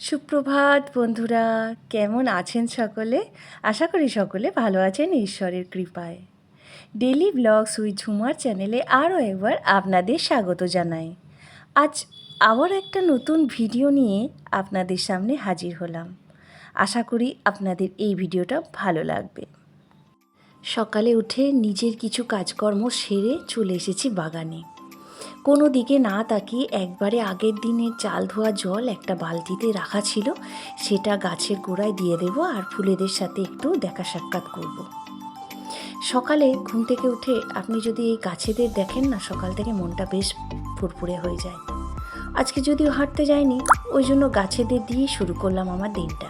সুপ্রভাত বন্ধুরা, কেমন আছেন সকলে? আশা করি সকলে ভালো আছেন ঈশ্বরের কৃপায়। ডেলি ব্লগস উইথ ঝুমার চ্যানেলে আরও একবার আপনাদের স্বাগত জানাই। আজ আবার একটা নতুন ভিডিও নিয়ে আপনাদের সামনে হাজির হলাম। আশা করি আপনাদের এই ভিডিওটা ভালো লাগবে। সকালে উঠে নিজের কিছু কাজকর্ম সেরে চলে এসেছি বাগানে। কোনো দিকে না তাকিয়ে একবারে আগের দিনের চাল ধোয়া জল একটা বালতিতে রাখা ছিল, সেটা গাছের গোড়ায় দিয়ে দেব আর ফুলেদের সাথে একটু দেখা সাক্ষাৎ করব। সকালে ঘুম থেকে উঠে আপনি যদি এই গাছেদের দেখেন না, সকাল থেকে মনটা বেশ ফুরফুরে হয়ে যায় আজকে যদিও হাঁটতে যায়নি ওই জন্য গাছেদের দিয়েই শুরু করলাম আমার দিনটা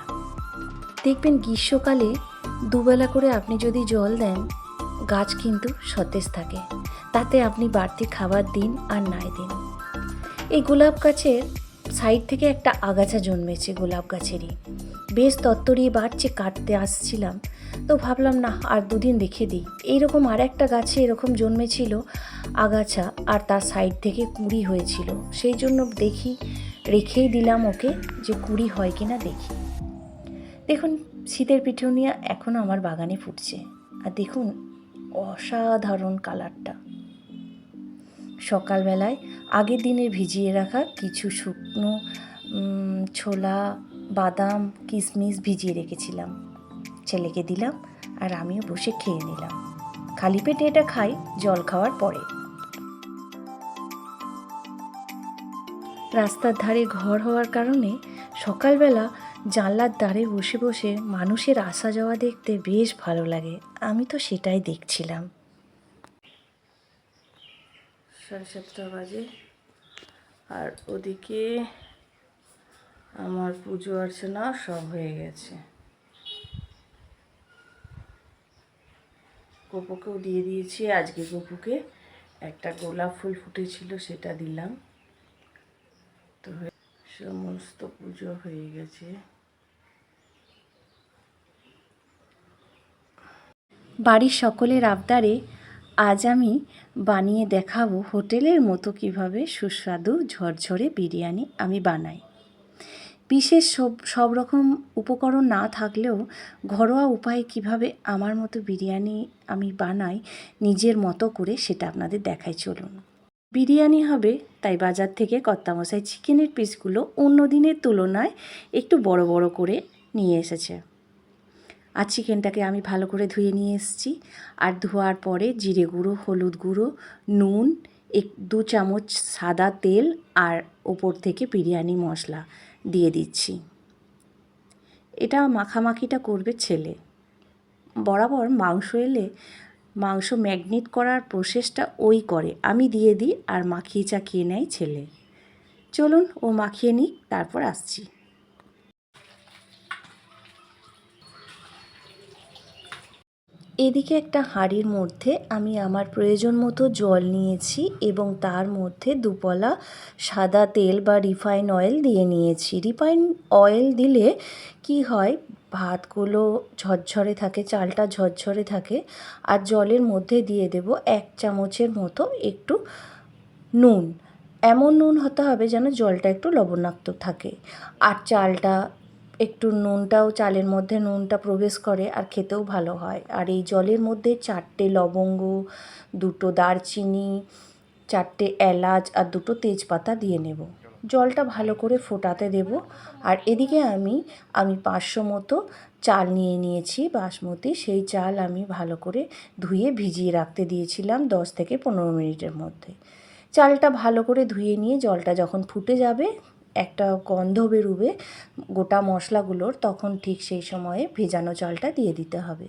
দেখবেন গ্রীষ্মকালে দুবেলা করে আপনি যদি জল দেন গাছ কিন্তু সতেজ থাকে। তাতে আপনি বাড়তি খাবার দিন আর নাই দিন। এই গোলাপ গাছের সাইড থেকে একটা আগাছা জন্মেছে গোলাপ গাছেরই। বেশ তত্তরিয়ে বাড়ছে কাটতে আসছিলাম, তো ভাবলাম না আর দুদিন রেখে দিই। এইরকম আর একটা গাছে এরকম জন্মেছিল আগাছা আর তার সাইড থেকে কুড়ি হয়েছিল। সেই জন্য দেখি, রেখেই দিলাম ওকে যে কুড়ি হয় কি না দেখি। দেখুন, শীতের পিঠুনিয়া এখনও আমার বাগানে ফুটছে। আর দেখুন অসাধারণ কালারটা। সকালবেলায় আগের দিনে ভিজিয়ে রাখা কিছু শুকনো ছোলা, বাদাম কিশমিশ ভিজিয়ে রেখেছিলাম। ছেলেকে দিলাম আর আমিও বসে খেয়ে নিলাম। খালি পেটে এটা খাই, জল খাওয়ার পরে। রাস্তার ধারে ঘর হওয়ার কারণে সকালবেলা জানলার ধারে বসে বসে মানুষের আসা যাওয়া দেখতে বেশ ভালো লাগে। আমি তো সেটাই দেখছিলাম। সাড়ে সাতটা বাজে। আর ওদিকে আমার পুজো অর্চনা সব হয়ে গেছে। গোপুকেও দিয়ে দিয়েছি। আজকে গোপুকে একটা গোলাপ ফুল ফুটেছিল, সেটা দিলাম। তো সমস্ত পুজো হয়ে গেছে। বাড়ির সকলের আবদারে আজ আমি বানিয়ে দেখাবো হোটেলের মতো কীভাবে সুস্বাদু ঝরঝরে বিরিয়ানি আমি বানাই। বিশেষ সব সব রকম উপকরণ না থাকলেও ঘরোয়া উপায়ে কীভাবে আমার মতো বিরিয়ানি আমি বানাই নিজের মতো করে সেটা আপনাদের দেখাই চলুন। বিরিয়ানি হবে, তাই বাজার থেকে কর্তামশাই চিকেনের পিসগুলো অন্য দিনের তুলনায় একটু বড় বড় করে নিয়ে এসেছে। আর চিকেনটাকে আমি ভালো করে ধুয়ে নিয়ে এসেছি। আর ধোয়ার পরে জিরে গুঁড়ো, হলুদ গুঁড়ো, নুন, এক, দু চামচ সাদা তেল আর ওপর থেকে বিরিয়ানি মশলা দিয়ে দিচ্ছি। এটা মাখামাখিটা করবে ছেলে। বরাবর মাংস এলে মাংস ম্যাগনেট করার প্রসেসটা ওই করে। আমি দিয়ে দিই আর মাখিয়ে চাখিয়ে নেয় ছেলে। চলুন ও মাখিয়ে নিই তারপর আসছি। এদিকে একটা হাঁড়ির মধ্যে আমি আমার প্রয়োজন মতো জল নিয়েছি এবং তার মধ্যে দুপলা সাদা তেল বা রিফাইন অয়েল দিয়ে নিয়েছি। রিফাইন অয়েল দিলে কি হয় ভাতগুলো ঝরঝরে থাকে, চালটা ঝরঝরে থাকে, আর জলের মধ্যে দিয়ে দেব এক চামচের মতো একটু নুন। এমন নুন হতে হবে যেন জলটা একটু লবণাক্ত থাকে। আর চালটা, একটু নুনটাও, চালের মধ্যে নুনটা প্রবেশ করে আর খেতেও ভালো হয়। আর এই জলের মধ্যে চারটে লবঙ্গ, দুটো দারচিনি, চারটে এলাচ আর দুটো তেজপাতা দিয়ে নেব। জলটা ভালো করে ফোটাতে দেব। আর এদিকে আমি আমি পাঁচশো মতো চাল নিয়ে নিয়েছি, বাসমতি। সেই চাল আমি ভালো করে ধুয়ে ভিজিয়ে রাখতে দিয়েছিলাম দশ থেকে পনেরো মিনিটের মধ্যে। চালটা ভালো করে ধুয়ে নিয়ে জলটা যখন ফুটে যাবে, একটা গন্ধ বেরুবে গোটা মশলাগুলোর, তখন ঠিক সেই সময়ে ভেজানো চালটা দিয়ে দিতে হবে।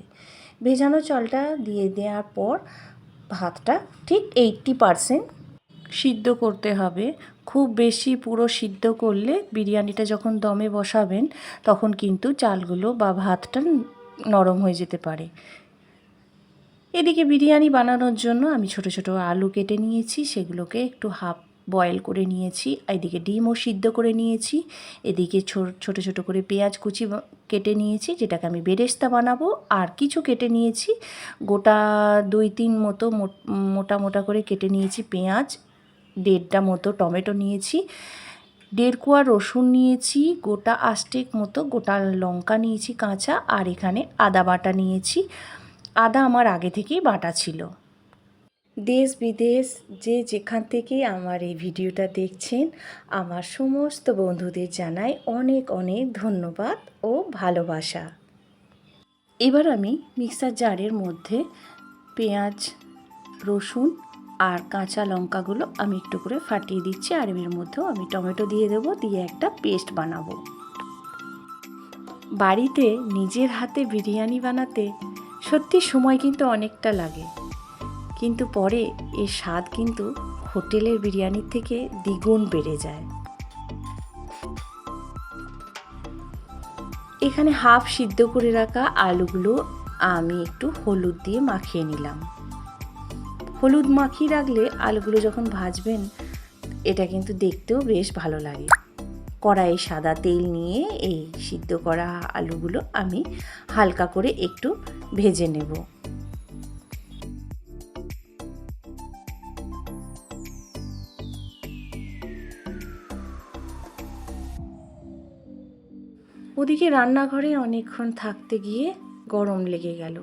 ভেজানো চালটা দিয়ে দেওয়ার পর ভাতটা ঠিক এইট্টি পারসেন্ট সিদ্ধ করতে হবে। খুব বেশি পুরো সিদ্ধ করলে বিরিয়ানিটা যখন দমে বসাবেন, তখন কিন্তু চালগুলো বা ভাতটা নরম হয়ে যেতে পারে। এদিকে বিরিয়ানি বানানোর জন্য আমি ছোট ছোট আলু কেটে নিয়েছি, সেগুলোকে একটু হাফ বয়েল করে নিয়েছি। এদিকে ডিমও সিদ্ধ করে নিয়েছি। এদিকে ছোট ছোট করে পেঁয়াজ কুচি কেটে নিয়েছি, যেটাকে আমি বেরেস্তা বানাবো। আর কিছু কেটে নিয়েছি। গোটা দুই তিন মতো মোটা মোটা করে কেটে নিয়েছি পেঁয়াজ। দেড়টা মতো টমেটো নিয়েছি, দেড় কোয়া রসুন নিয়েছি, গোটা আষ্টেক মতো গোটা লঙ্কা নিয়েছি কাঁচা, আর এখানে আদা বাটা নিয়েছি। আদা আমার আগে থেকেই বাটা ছিল। দেশ বিদেশ যে যেখান থেকে আমার এই ভিডিওটা দেখছেন, আমার সমস্ত বন্ধুদের জানাই অনেক অনেক ধন্যবাদ ও ভালোবাসা। এবার আমি মিক্সার জারের মধ্যে পেঁয়াজ, রসুন আর কাঁচা লঙ্কাগুলো আমি একটু করে ফাটিয়ে দিচ্ছি, আর এর মধ্যেও আমি টমেটো দিয়ে দেবো, দিয়ে একটা পেস্ট বানাবো। বাড়িতে নিজের হাতে বিরিয়ানি বানাতে সত্যি সময় কিন্তু অনেকটা লাগে। কিন্তু পরে এর স্বাদ কিন্তু হোটেলের বিরিয়ানির থেকে দ্বিগুণ বেড়ে যায়। এখানে হাফ সিদ্ধ করে রাখা আলুগুলো আমি একটু হলুদ দিয়ে মাখিয়ে নিলাম। হলুদ মাখিয়ে রাখলে আলুগুলো যখন ভাজবেন, এটা কিন্তু দেখতেও বেশ ভালো লাগে। কড়াইয়ে সাদা তেল নিয়ে এই সিদ্ধ করা আলুগুলো আমি হালকা করে একটু ভেজে নেব। ওদিকে রান্নাঘরে অনেকক্ষণ থাকতে গিয়ে গরম লেগে গেল।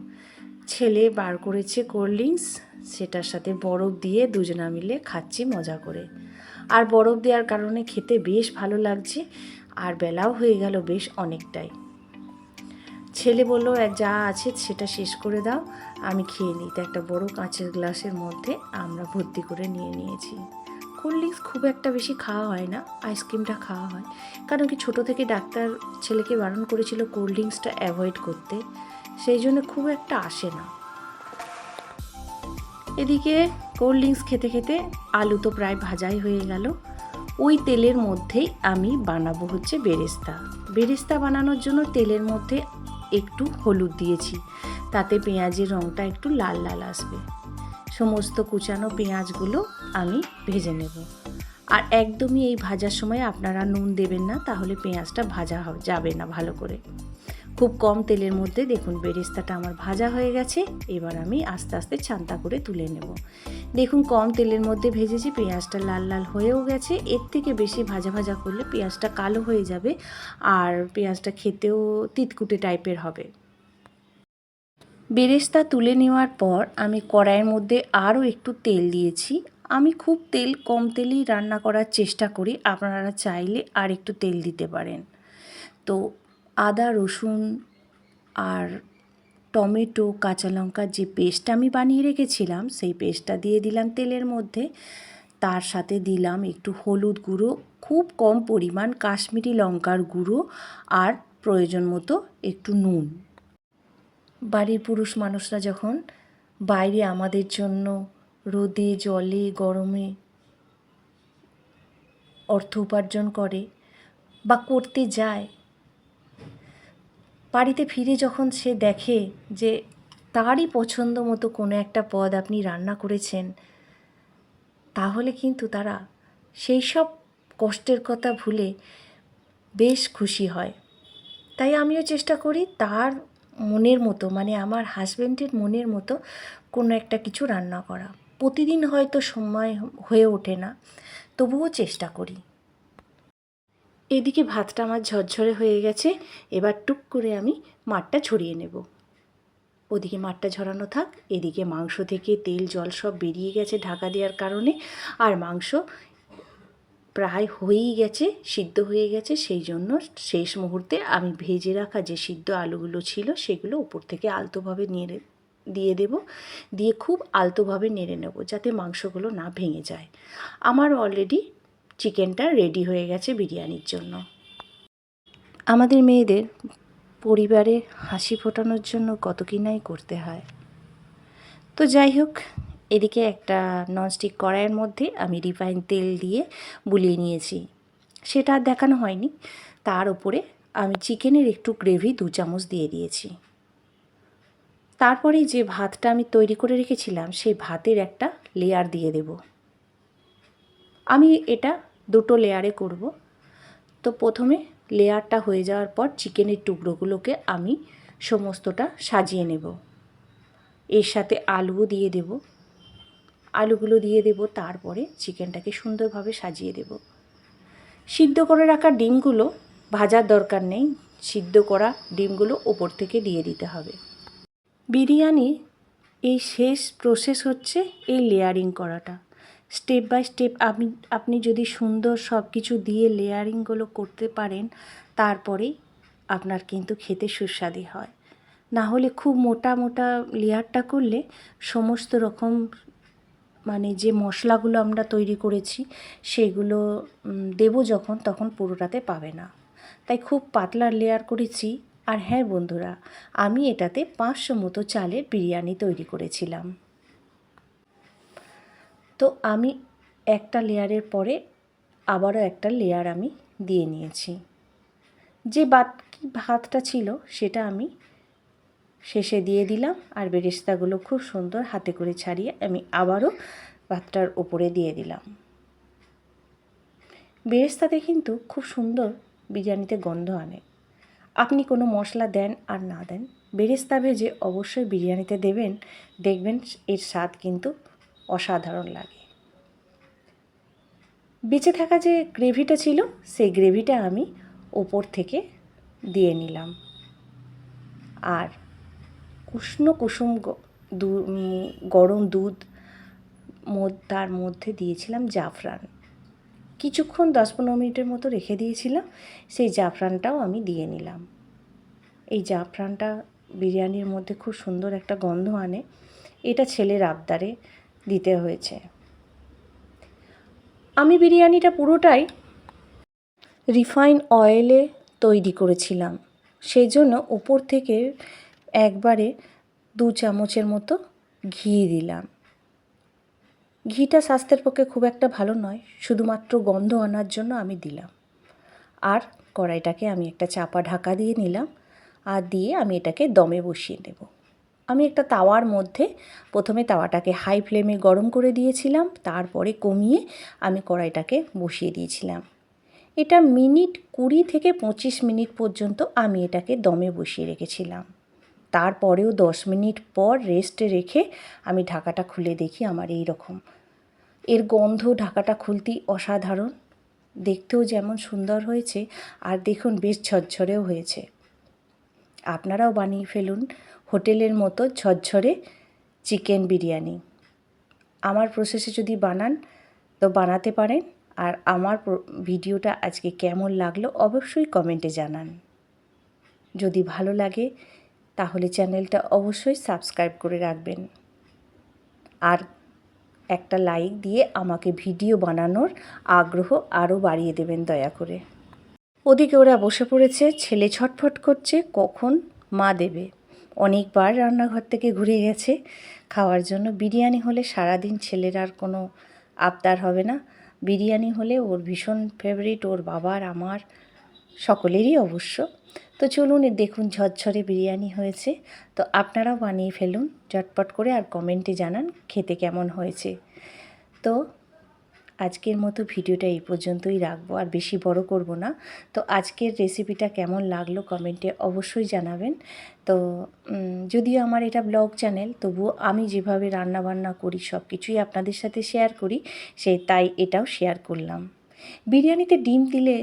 ছেলে বার করেছে কোল্ড ড্রিঙ্কস সেটার সাথে বরফ দিয়ে দুজনা মিলে খাচ্ছি মজা করে। আর বরফ দেওয়ার কারণে খেতে বেশ ভালো লাগছে, আর বেলাও হয়ে গেল বেশ অনেকটাই। ছেলে বলল যা আছে সেটা শেষ করে দাও, আমি খেয়ে নিই। তো একটা বড় কাঁচের গ্লাসের মধ্যে আমরা ভর্তি করে নিয়ে নিয়েছি। কোল্ড ড্রিঙ্কস খুব একটা বেশি খাওয়া হয় না, আইসক্রিমটা খাওয়া হয়। কারণ কি ছোটো থেকে ডাক্তার ছেলেকে বারণ করেছিল কোল্ড ড্রিঙ্কসটা অ্যাভয়েড করতে, সেই জন্য খুব একটা আসে না। এদিকে কোল্ড ড্রিঙ্কস খেতে খেতে আলু তো প্রায় ভাজাই হয়ে গেল। ওই তেলের মধ্যেই আমি বানাবো হচ্ছে বেরেস্তা। বেরেস্তা বানানোর জন্য তেলের মধ্যে একটু হলুদ দিয়েছি। তাতে পেঁয়াজের রঙটা একটু লাল লাল আসবে। সমস্ত কুচানো পেঁয়াজগুলো আমি ভেজে নেব। আর একদমই এই ভাজার সময় আপনারা নুন দেবেন না, তাহলে পেঁয়াজটা ভাজা যাবে না ভালো করে। খুব কম তেলের মধ্যে দেখুন বেরেস্তাটা আমার ভাজা হয়ে গেছে, এবার আমি আস্তে আস্তে ছান্তা করে তুলে নেব। দেখুন কম তেলের মধ্যে ভেজেছি, পেঁয়াজটা লাল লাল হয়েও গেছে, এর থেকে বেশি ভাজা ভাজা করলে পেঁয়াজটা কালো হয়ে যাবে আর পেঁয়াজটা খেতেও তিতকুটে টাইপের হবে। বেরেস্তা তুলে নেওয়ার পর আমি কড়াইয়ের মধ্যে আরও একটু তেল দিয়েছি। আমি খুব তেল, কম তেলেই রান্না করার চেষ্টা করি, আপনারা চাইলে আর একটু তেল দিতে পারেন। তো আদা, রসুন আর টমেটো, কাঁচা লঙ্কার যে পেস্ট আমি বানিয়ে রেখেছিলাম, সেই পেস্টটা দিয়ে দিলাম তেলের মধ্যে। তার সাথে দিলাম একটু হলুদ গুঁড়ো, খুব কম পরিমাণ কাশ্মীরি লঙ্কার গুঁড়ো আর প্রয়োজন মতো একটু নুন। বাড়ির পুরুষ মানুষরা যখন বাইরে আমাদের জন্য রোদে, জলে, গরমে অর্থ উপার্জন করে বা করতে যায় বাড়িতে ফিরে যখন সে দেখে যে তারই পছন্দ মতো কোনো একটা পদ আপনি রান্না করেছেন, তাহলে কিন্তু তারা সেই সব কষ্টের কথা ভুলে বেশ খুশি হয়। তাই আমিও চেষ্টা করি তার মনের মতো মানে আমার হাজব্যান্ডের মনের মতো কোনো একটা কিছু রান্না করা। প্রতিদিন হয়তো সময় হয়ে ওঠে না, তবুও চেষ্টা করি। এদিকে ভাতটা আমার ঝরঝরে হয়ে গেছে, এবার টুক করে আমি মাঠটা ছড়িয়ে নেব। ওদিকে মাঠটা ঝরানো থাক, এদিকে মাংস থেকে তেল, জল সব বেরিয়ে গেছে ঢাকা দেওয়ার কারণে, আর মাংস প্রায় হয়েই গেছে, সিদ্ধ হয়ে গেছে, সেই জন্য শেষ মুহূর্তে আমি ভেজে রাখা যে সিদ্ধ আলুগুলো ছিল সেগুলো উপর থেকে আলতোভাবে নেড়ে, দিয়ে দেব, দিয়ে খুব আলতোভাবে নেড়ে নেব, যাতে মাংসগুলো না ভেঙে যায়। আমার অলরেডি চিকেনটা রেডি হয়ে গেছে বিরিয়ানির জন্য। আমাদের মেয়েদের পরিবারে হাসি ফোটানোর জন্য কত কি নাই করতে হয়। তো যাই হোক, এদিকে একটা ননস্টিক কড়াইয়ের মধ্যে আমি রিফাইন তেল দিয়ে বুলিয়ে নিয়েছি। সেটা আর দেখানো হয়নি। তার উপরে আমি চিকেনের একটু গ্রেভি দু চামচ দিয়ে দিয়েছি। তারপরে যে ভাতটা আমি তৈরি করে রেখেছিলাম, সেই ভাতের একটা লেয়ার দিয়ে দেব। আমি এটা দুটো লেয়ারে করব। তো প্রথমে লেয়ারটা হয়ে যাওয়ার পর চিকেনের টুকরোগুলোকে আমি সমস্তটা সাজিয়ে নেব। এর সাথে আলুও দিয়ে দেব। আলুগুলো দিয়ে দেব, তারপরে চিকেনটাকে সুন্দরভাবে সাজিয়ে দেব। সিদ্ধ করে রাখা ডিমগুলো ভাজার দরকার নেই, সিদ্ধ করা ডিমগুলো ওপর থেকে দিয়ে দিতে হবে। বিরিয়ানি এই শেষ প্রসেস হচ্ছে এই লেয়ারিং করাটা। স্টেপ বাই স্টেপ আপনি আপনি যদি সুন্দর সব কিছু দিয়ে লেয়ারিংগুলো করতে পারেন, তারপরেই আপনার কিন্তু খেতে সুস্বাদু হয়। না হলে খুব মোটা মোটা লেয়ারটা করলে সমস্ত রকম মানে যে মশলাগুলো আমরা তৈরি করেছি, সেগুলো দেবো যখন, তখন পুরোটাতে পাবে না। তাই খুব পাতলা লেয়ার করেছি। আর হ্যাঁ বন্ধুরা, আমি এটাতে পাঁচশো মতো চালের বিরিয়ানি তৈরি করেছিলাম। তো আমি একটা লেয়ারের পরে আবারও একটা লেয়ার আমি দিয়ে নিয়েছি। যে বাকি ভাতটা ছিল সেটা আমি শেষে দিয়ে দিলাম আর বেরেস্তাগুলো খুব সুন্দর হাতে করে ছাড়িয়ে আমি আবারও ভাতটার ওপরে দিয়ে দিলাম। বেরেস্তাতে কিন্তু খুব সুন্দর বিরিয়ানিতে গন্ধ আনে। আপনি কোনো মশলা দেন আর না দেন, বেরেস্তা ভেজে অবশ্যই বিরিয়ানিতে দেবেন, দেখবেন এর স্বাদ কিন্তু অসাধারণ লাগে। বেঁচে থাকা যে গ্রেভিটা ছিল, সেই গ্রেভিটা আমি ওপর থেকে দিয়ে নিলাম। আর উষ্ণ কুসুম গরম দুধ তার মধ্যে দিয়েছিলাম জাফরান। কিছুক্ষণ দশ পনেরো মিনিটের মতো রেখে দিয়েছিলাম, সেই জাফরানটাও আমি দিয়ে নিলাম। এই জাফরানটা বিরিয়ানির মধ্যে খুব সুন্দর একটা গন্ধ আনে। এটা ছেলের আবদারে দিতে হয়েছে। আমি বিরিয়ানিটা পুরোটাই রিফাইন অয়েলে তৈরি করেছিলাম। সেই জন্য উপর থেকে একবারে দু চামচের মতো ঘি দিলাম। ঘিটা স্বাস্থ্যের পক্ষে খুব একটা ভালো নয়, শুধুমাত্র গন্ধ আনার জন্য আমি দিলাম। আর কড়াইটাকে আমি একটা চাপা ঢাকা দিয়ে নিলাম, আর দিয়ে আমি এটাকে দমে বসিয়ে নেব আমি একটা তাওয়ার মধ্যে প্রথমে তাওয়াটাকে হাই ফ্লেমে গরম করে দিয়েছিলাম, তারপরে কমিয়ে আমি কড়াইটাকে বসিয়ে দিয়েছিলাম। এটা মিনিট কুড়ি থেকে পঁচিশ মিনিট পর্যন্ত আমি এটাকে দমে বসিয়ে রেখেছিলাম। তারপরেও দশ মিনিট পর রেস্টে রেখে আমি ঢাকাটা খুলে দেখি আমার এই রকম এর গন্ধ ঢাকাটা খুলতেই অসাধারণ। দেখতেও যেমন সুন্দর হয়েছে, আর দেখুন বেশ ঝরঝরেও হয়েছে। আপনারাও বানিয়ে ফেলুন। হোটেলের মতো ঝরঝরে চিকেন বিরিয়ানি। আমার প্রসেসে যদি বানান, তো বানাতে পারেন। আর আমার ভিডিওটা আজকে কেমন লাগল অবশ্যই কমেন্টে জানান। যদি ভালো লাগে, তাহলে চ্যানেলটা অবশ্যই সাবস্ক্রাইব করে রাখবেন। আর একটা লাইক দিয়ে আমাকে ভিডিও বানানোর আগ্রহ আরও বাড়িয়ে দেবেন দয়া করে। ওদিকে ওরা বসে পড়েছে, ছেলে ছটফট করছে, কখন মা দেবে? অনেকবার রান্নাঘর থেকে ঘুরে গেছে। খাওয়ার জন্য বিরিয়ানি হলে সারাদিন ছেলের আর কোনো আবদার হবে না। বিরিয়ানি হলে ওর ভীষণ ফেভারিট ওর বাবার আমার সকলেরই অবশ্য। তো চলুন দেখুন ঝরঝরে বিরিয়ানি হয়েছে। তো আপনারাও বানিয়ে ফেলুন চটপট করে আর কমেন্টে জানান খেতে কেমন হয়েছে। তো আজকের মতো ভিডিওটা এই পর্যন্তই রাখব, আর বেশি বড় করব না। তো আজকের রেসিপিটা কেমন লাগল কমেন্টে অবশ্যই জানাবেন। তো যদিও আমার এটা ব্লগ চ্যানেল তবুও আমি যেভাবে রান্না বান্না করি সব কিছুই আপনাদের সাথে শেয়ার করি, সেই তাই এটাও শেয়ার করলাম। বিরিয়ানিতে ডিম দিলে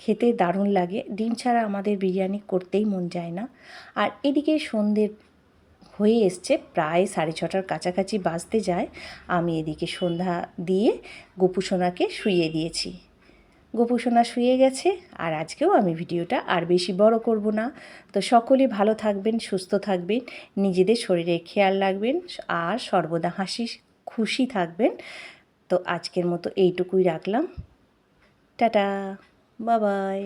খেতে দারুণ লাগে। ডিম ছাড়া আমাদের বিরিয়ানি করতেই মন যায় না। আর এদিকে সন্ধ্যে হয়ে এসছে, প্রায় সাড়ে ছটার কাছাকাছি বাজতে যায়। আমি এদিকে সন্ধ্যা দিয়ে গোপুসোনাকে শুইয়ে দিয়েছি। গোপুসোনা শুয়ে গেছে আর আজকেও আমি ভিডিওটা আর বেশি বড় করব না। তো সকলে ভালো থাকবেন, সুস্থ থাকবেন, নিজেদের শরীরে খেয়াল রাখবেন আর সর্বদা হাসি, খুশি থাকবেন। তো আজকের মতো এইটুকুই রাখলাম। টাটা, বাবাই।